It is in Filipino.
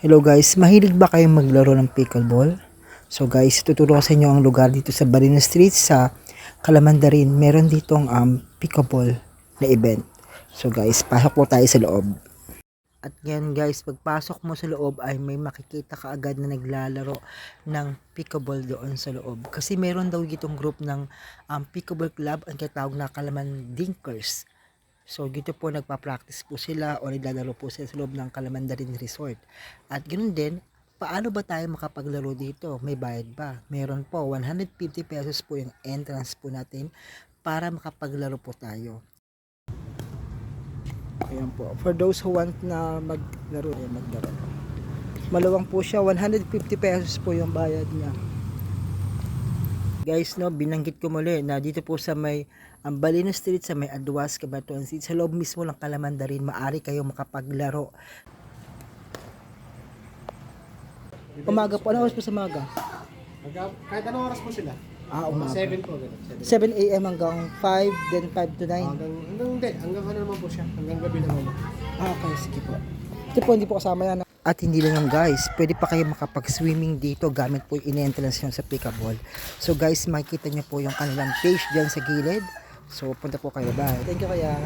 Hello guys, mahilig ba kayong maglaro ng pickleball? So guys, tuturo ko sa inyo ang lugar dito sa Barino Street sa Kalamandarin. Meron ditong um, pickleball na event. So guys, pasok po tayo sa loob. At yan guys, pagpasok mo sa loob ay may makikita ka agad na naglalaro ng pickleball doon sa loob. Kasi meron daw ditong group ng um, pickleball club ang kitawag na Kalamandinkers. So dito po nagpa-practice po sila o naglalaro po sila sa loob ng Kalamandarin Resort. At ganoon din, paano ba tayo makapaglaro dito? May bayad ba? Meron po, 150 pesos po yung entrance po natin para makapaglaro po tayo. Ayan po. For those who want na maglaro, ayan, maglaro. Malawang po siya, 150 pesos po yung bayad niya. Guys, no, binanggit ko muli na dito po sa may ang Balino Street sa may Adwas, Cabatuan Street, sa loob mismo ng Kalamandarin, maari kayo makapaglaro. Umaga po, ano oras po sa umaga? Kahit anong oras po sila. Ah, umaga. 7 po, ganun. 7. 7 a.m. hanggang 5, then 5 to 9. Hanggang, hanggang, hindi, hanggang ano naman po siya. Hanggang gabi naman. Ah, okay, sige po. Ito po, hindi po kasama yan. At hindi lang yung guys, pwede pa kayo makapag-swimming dito gamit po yung in-entrance nyo sa pickleball. So guys, makikita nyo po yung kanilang page dyan sa gilid. So, punta po kayo. Bye. Thank you kaya.